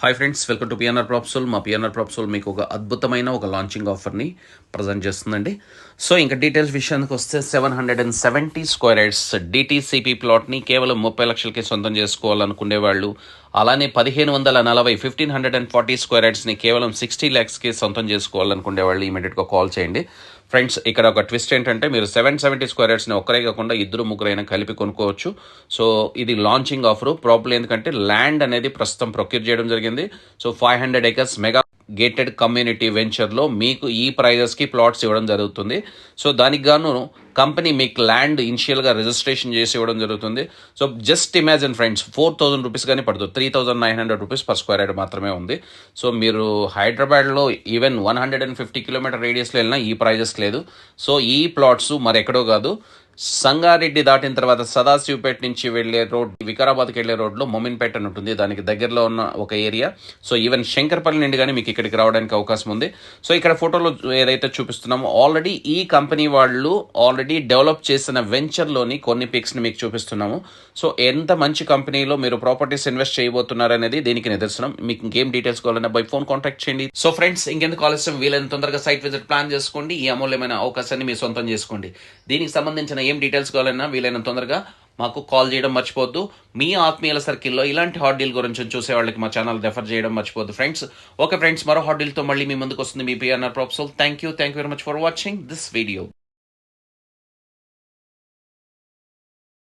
Hi friends welcome to PNR Propsol మా PNR ప్రాప్సోల్ మీకు ఒక అద్భుతమైన ఒక లాంచింగ్ ఆఫర్ని ప్రజెంట్ చేస్తుందండి. సో ఇంకా డీటెయిల్స్ విషయానికి వస్తే seven hundred and seventy square yards DTCP ప్లాట్ని కేవలం ముప్పై లక్షలకే సొంతం చేసుకోవాలనుకునే వాళ్ళు అలానే పదిహేను వందల నలభై fifteen hundred and forty square యార్డ్స్ని కేవలం సిక్స్టీ ల్యాక్స్కి సొంతం చేసుకోవాలనుకునే వాళ్ళు ఇమీడియట్గా కాల్ చేయండి. ఫ్రెండ్స్ ఇక్కడ ఒక ట్విస్ట్ ఏంటంటే మీరు సెవెన్ సెవెంటీ స్క్వేర్ యార్డ్స్ని ఒక్కరే కాకుండా ఇద్దరు ముగ్గురైనా కలిపి కొనుక్కోవచ్చు. సో ఇది లాంచింగ్ ఆఫర్ ప్రాబ్లం ఎందుకంటే ల్యాండ్ అనేది ప్రస్తుతం ప్రొక్యూర్ చేయడం జరిగింది. So five hundred acres mega gated community వెంచర్లో మీకు ఈ ప్రైజెస్కి ప్లాట్స్ ఇవ్వడం జరుగుతుంది. సో దానికి గాను కంపెనీ మీకు ల్యాండ్ ఇనిషియల్గా రిజిస్ట్రేషన్ చేసి ఇవ్వడం జరుగుతుంది. So just imagine friends four thousand rupees కానీ పడుతుంది. Three thousand nine hundred rupees per square yard మాత్రమే ఉంది. సో మీరు హైదరాబాద్లో even one hundred and fifty kilometre రేడియస్లో వెళ్ళినా ఈ ప్రైజెస్ లేదు. సో ఈ ప్లాట్స్ మరెక్కడో కాదు. సంగారెడ్డి దాటిన తర్వాత సదాశివపేట నుంచి వెళ్ళే రోడ్ వికారాబాద్కి వెళ్ళే రోడ్లో మొమిన్పేట అని ఉంటుంది. దానికి దగ్గరలో ఉన్న ఒక ఏరియా. సో ఈవెన్ శంకర్పల్లి నుండి కానీ మీకు ఇక్కడికి రావడానికి అవకాశం ఉంది. సో ఇక్కడ ఫోటోలో ఏదైతే చూపిస్తున్నామో ఆల్రెడీ ఈ కంపెనీ వాళ్ళు ఆల్రెడీ డెవలప్ చేసిన వెంచర్లోని కొన్ని పిక్స్ని మీకు చూపిస్తున్నాము. సో ఎంత మంచి కంపెనీలో మీరు ప్రాపర్టీస్ ఇన్వెస్ట్ చేయబోతున్నారు అనేది దీనికి నిదర్శనం. మీకు ఇంకేం డీటెయిల్స్ కావాలన్నా బై ఫోన్ కాంటాక్ట్ చేయండి. సో ఫ్రెండ్స్ ఇంకెందుకు ఆలస్యం? వీలైన తొందరగా సైట్ విజిట్ ప్లాన్ చేసుకోండి. ఈ అమూల్యమైన అవకాశాన్ని మీ సొంతం చేసుకోండి. దీనికి సంబంధించిన ఏం డీటెయిల్స్ కావాలన్నా వీలైనంత తొందరగా మాకు కాల్ చేయడం మర్చిపోద్దు మీ ఆత్మీయుల సర్కిల్లో ఇలాంటి హాట్ డీల్ గురించి చూసే వాళ్ళకి మా ఛానల్ రెఫర్ చేయడం మర్చిపోద్దు ఫ్రెండ్స్ ఓకే ఫ్రెండ్స్ మరో హాట్ డీల్తో మళ్ళీ మీ ముందుకు వస్తుంది మీ PRR Propsol thank you thank you very much for watching this video